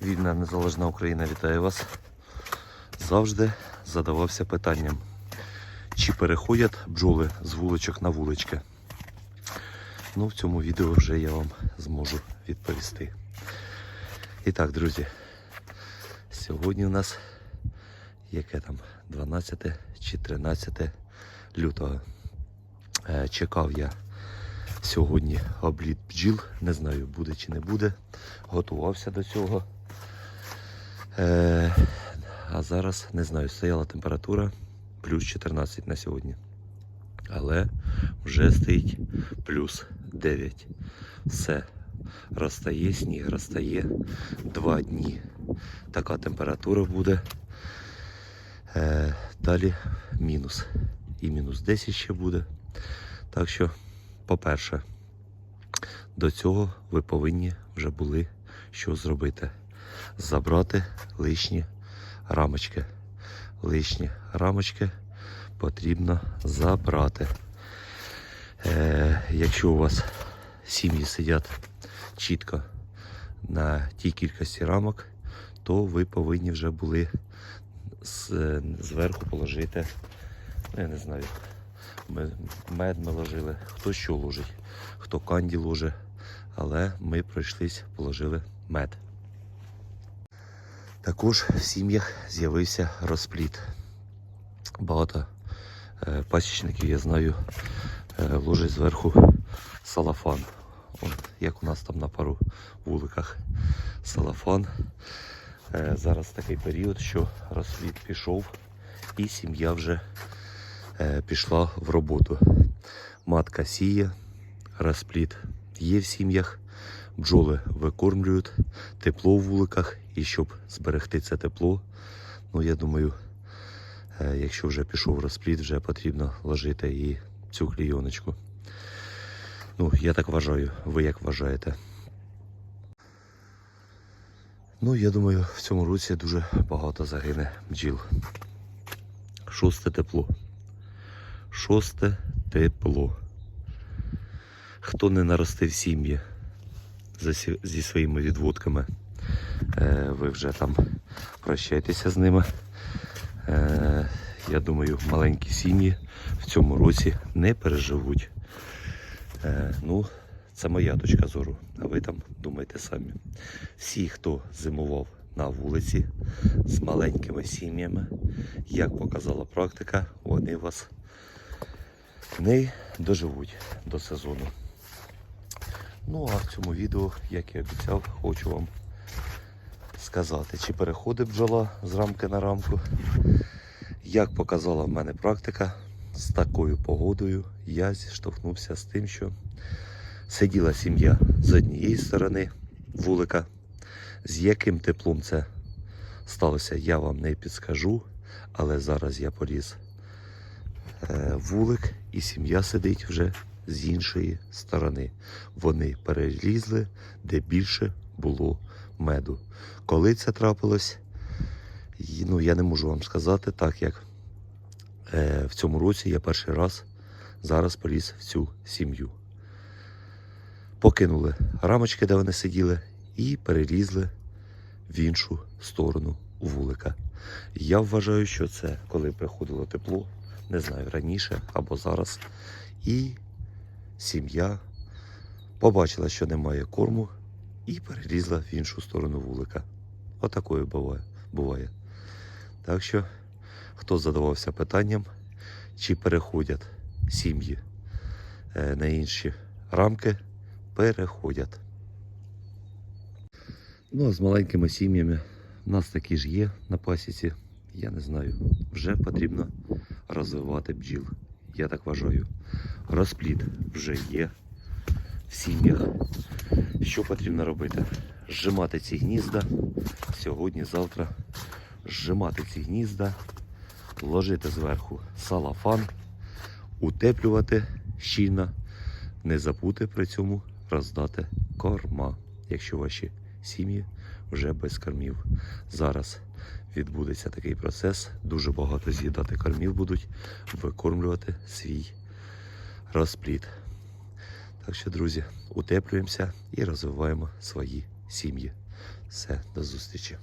Незалежна Україна вітає вас. Завжди задавався питанням, чи переходять бджоли з вуличок на вулички. Ну, в цьому відео вже я вам зможу відповісти. І так, друзі, сьогодні у нас яке там 12 чи 13 лютого. Е, Чекав я сьогодні обліт бджіл. Не знаю, буде чи не буде. Готувався до цього. Е, а зараз не знаю, стояла температура плюс 14 на сьогодні. Але вже стоїть плюс 9. Все. Розтає, сніг розтає. Два дні така температура буде. Е, далі мінус. І мінус 10 ще буде. Так що, по-перше, до цього ви повинні вже були що зробити. Забрати лишні рамочки. Лишні рамочки потрібно забрати. Е, якщо у вас сім'ї сидять чітко на тій кількості рамок, то ви повинні вже були з- зверху положити, ну, я не знаю, мед ми ложили, хто що ложить, хто канді ложить, але ми пройшлись, положили мед. Також в сім'ях з'явився розпліт. Багато е, пасічників, я знаю, е, ложать зверху салафан. От, як у нас там на пару вуликах салафан. Е, зараз такий період, що розпліт пішов, і сім'я вже е, пішла в роботу. Матка сіє, розпліт є в сім'ях, бджоли викормлюють, тепло в вуликах, і щоб зберегти це тепло, ну я думаю, е, якщо вже пішов розпліт, вже потрібно ложити і цю клійоночку. Ну, я так вважаю, ви як вважаєте? Ну, я думаю, в цьому році дуже багато загине бджіл. Шосте тепло. Шосте тепло. Хто не наростив сім'ї зі своїми відводками, е, ви вже там прощайтеся з ними. Е, я думаю, маленькі сім'ї в цьому році не переживуть. Е, ну, це моя точка зору, а ви там думайте самі. Всі, хто зимував на вулиці з маленькими сім'ями, як показала практика, вони вас не доживуть до сезону. Ну а в цьому відео, як і обіцяв, хочу вам сказати, чи переходить бджола з рамки на рамку. Як показала в мене практика, з такою погодою я зіштовхнувся з тим, що сиділа сім'я з однієї сторони вулика. З яким теплом це сталося, я вам не підскажу, але зараз я поліз е, вулик і сім'я сидить вже з іншої сторони. Вони перелізли, де більше було меду. Коли це трапилось, ну, я не можу вам сказати, так як е, в цьому році я перший раз зараз поліз в цю сім'ю. Покинули рамочки, де вони сиділи, і перелізли в іншу сторону вулика. Я вважаю, що це коли приходило тепло, не знаю, раніше або зараз. І сім'я побачила, що немає корму, і перелізла в іншу сторону вулика. Отакою буває. буває. Так що, хто задавався питанням, чи переходять сім'ї е, на інші рамки, переходять. Ну, а з маленькими сім'ями у нас такі ж є на пасіці. Я не знаю, вже потрібно розвивати бджіл. Я так вважаю. Розплід вже є в сім'ях. Що потрібно робити? Зжимати ці гнізда сьогодні, завтра. Зжимати ці гнізда, ложити зверху салафан, утеплювати щільно, не забути при цьому роздати корма, якщо ваші сім'ї вже без кормів. Зараз відбудеться такий процес. Дуже багато з'їдати кормів будуть викормлювати свій розплід. Так що, друзі, утеплюємося і розвиваємо свої сім'ї. Все, до зустрічі.